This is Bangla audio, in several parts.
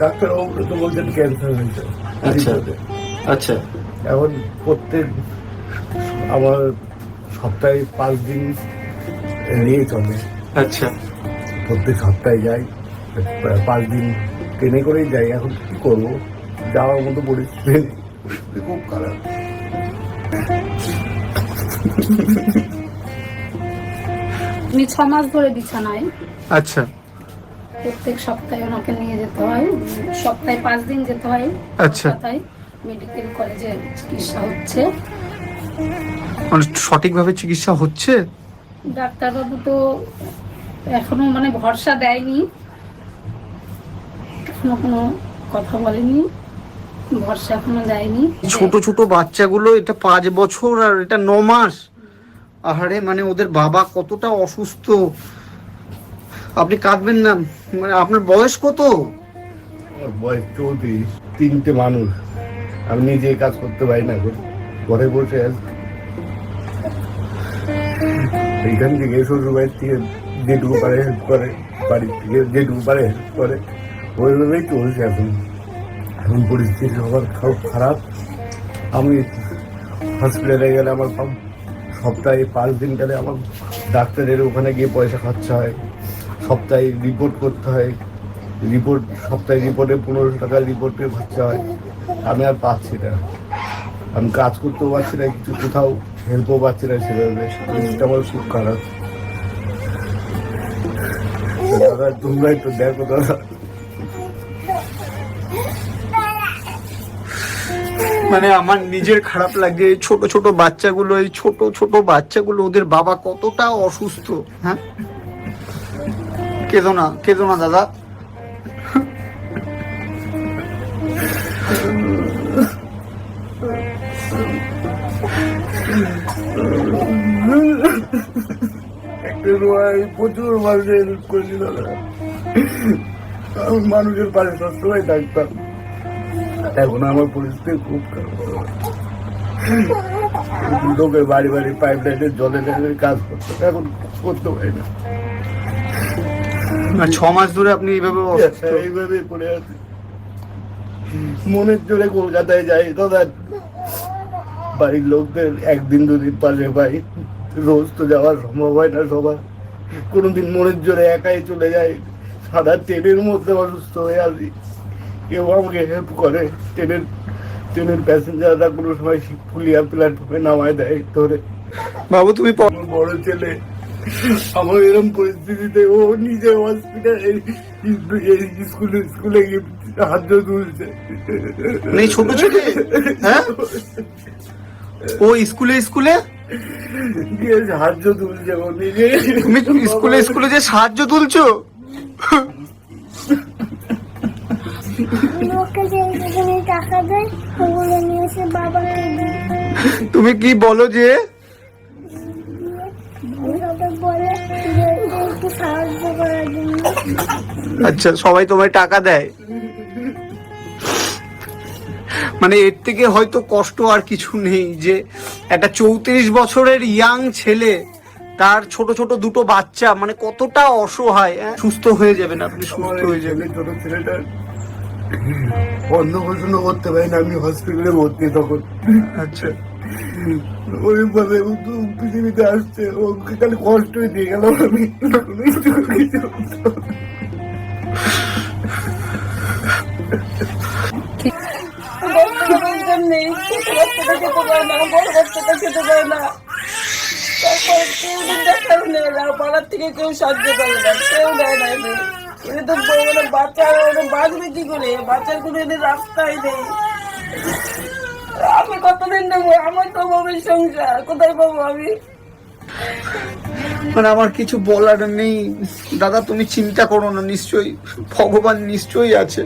ডাক্তারবাবু তো বলছেন ক্যান্সার হয়েছে আচ্ছা। আচ্ছা। এখন প্রত্যেক আমার সপ্তাহে পাঁচ দিন নিয়ে চলে। আচ্ছা। প্রত্যেক সপ্তাহে যাই পাঁচ দিন ট্রেনে করেই যাই। এখন কি করব? যাওয়ার মতো পরিস্থিতি নেই। খুব খারাপ। উনি ছ মাস ধরে বিছানায়। আচ্ছা। প্রত্যেক সপ্তাহে ওনাকে নিয়ে যেতে হয়। সপ্তাহে পাঁচ দিন যেতে হয়। আচ্ছা। কলকাতায় মেডিকেল কলেজে চিকিৎসা হচ্ছে। মানে সঠিকভাবে চিকিৎসা হচ্ছে? ডাক্তারবাবু তো এখনও মানে ভরসা দেয়নি। এখনও কোনো কথা বলেনি। ভরসা এখনও দেয়নি। ছোট ছোট বাচ্চাগুলো এটা পাঁচ বছর আর এটা ন মাস। আহারে মানে ওদের বাবা কতটা অসুস্থ। আপনি কাঁদবেন না। মানে আপনার বয়স কত? বয়স চৌত্রিশ, তিনটে মানুষ। আমি নিজে কাজ করতে পারি না। ঘরে বসে এইখান থেকে শ্বশুর বাড়ির থেকে যেটুকু পারে হেল্প করে, বাড়ির থেকে যেটুকু পারে হেল্প করে, ওইভাবেই চলছে এখন। এখন পরিস্থিতি সবার খুব খারাপ। আমি হসপিটালে গেলে আমার সব সপ্তাহে পাঁচ দিন গেলে আমার ডাক্তারের ওখানে গিয়ে পয়সা খরচা হয়। সপ্তাহে রিপোর্ট করতে হয়। রিপোর্ট সপ্তাহে রিপোর্টে পনেরোশো টাকার রিপোর্টে খরচা হয়। আমি আর পাচ্ছি না। আমি কাজ করতেও পারছি না, কিছু কোথাও হেল্পও পাচ্ছি না সেভাবে। পরিস্থিতি আমার খুব খারাপ। দাদা, তোমরা একটু দেখো, দাদা। মানে আমার নিজের খারাপ লাগে ছোট ছোট বাচ্চাগুলো, এই ছোট ছোট বাচ্চাগুলো, ওদের বাবা কতটা অসুস্থ হ্যাঁ? কেঁদো না কেঁদো না দাদা। প্রচুর মানুষের হেল্প করেছি দাদা। মানুষের পাশে সবসময় থাকতাম। এখন আমার পরিস্থিতি খুব খারাপ। লোকের বাড়ি বাড়ি পাইপ লাইনের জলে লাইনের কাজ করতাম এখন করতে পারি না। ছ মাস ধরে আপনি এইভাবে এইভাবে পড়ে আছি। মনের জোরে কলকাতায় যাই। দাদা বাড়ির লোকদের একদিন দুদিন পাশে পাই। রোজ তো যাওয়া সম্ভব হয় না সবার। কোনোদিন মনের জোরে একাই চলে যায় সাদা ট্রেনের মধ্যে অসুস্থ হয়ে আসি কেউ আমাকে হেল্প করে। ট্রেনের ট্রেনের প্যাসেঞ্জাররা কোনো সময় ফুলিয়া প্ল্যাটফর্মে নামায় দেয় ধরে। বাবু তুমি বড় ছেলে আমার এরকম পরিস্থিতিতে ও নিজে হসপিটালে স্কুলে স্কুলে গিয়ে হাত তুলছে। মানে এই ছোট হ্যাঁ? ও স্কুলে স্কুলে গিয়ে সাহায্য তুলছে ও নিজে। তুমি স্কুলে স্কুলে যে সাহায্য তুলছো? তুমি কি বলো যে আচ্ছা সবাই তোমায় টাকা দেয়? মানে এর থেকে হয়তো কষ্ট আর কিছু নেই যে একটা চৌত্রিশ বছরের ইয়াং ছেলে তার ছোট ছোট দুটো বাচ্চা মানে কতটা অসহায় হ্যাঁ? সুস্থ হয়ে যাবেন আপনি সুস্থ হয়ে যাবেন। ছোট ছেলেটা অন্য পছন্দ করতে পারি না আমি হসপিটালে ভর্তি তখন। আচ্ছা। ওইভাবে পৃথিবীতে আসছে, ওকে খালি কষ্টই দিয়ে গেলাম আমি। পাড়ার থেকে কেউ সাহায্য করে না কেউ দেয় না এদের তো বাচ্চা বাঁচবে কি করে? বাচ্চার কোনো এদের রাস্তাই নেই। আমি কতদিন নেব আমার তো অভাবের সংসার। কোথায় পাবো আমি? মানে আমার কিছু বলার নেই। দাদা তুমি চিন্তা করো না নিশ্চয়ই ভগবান নিশ্চয়ই আছে।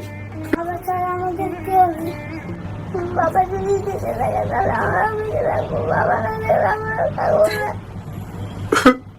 বাবা যদি তাহলে আমরা না।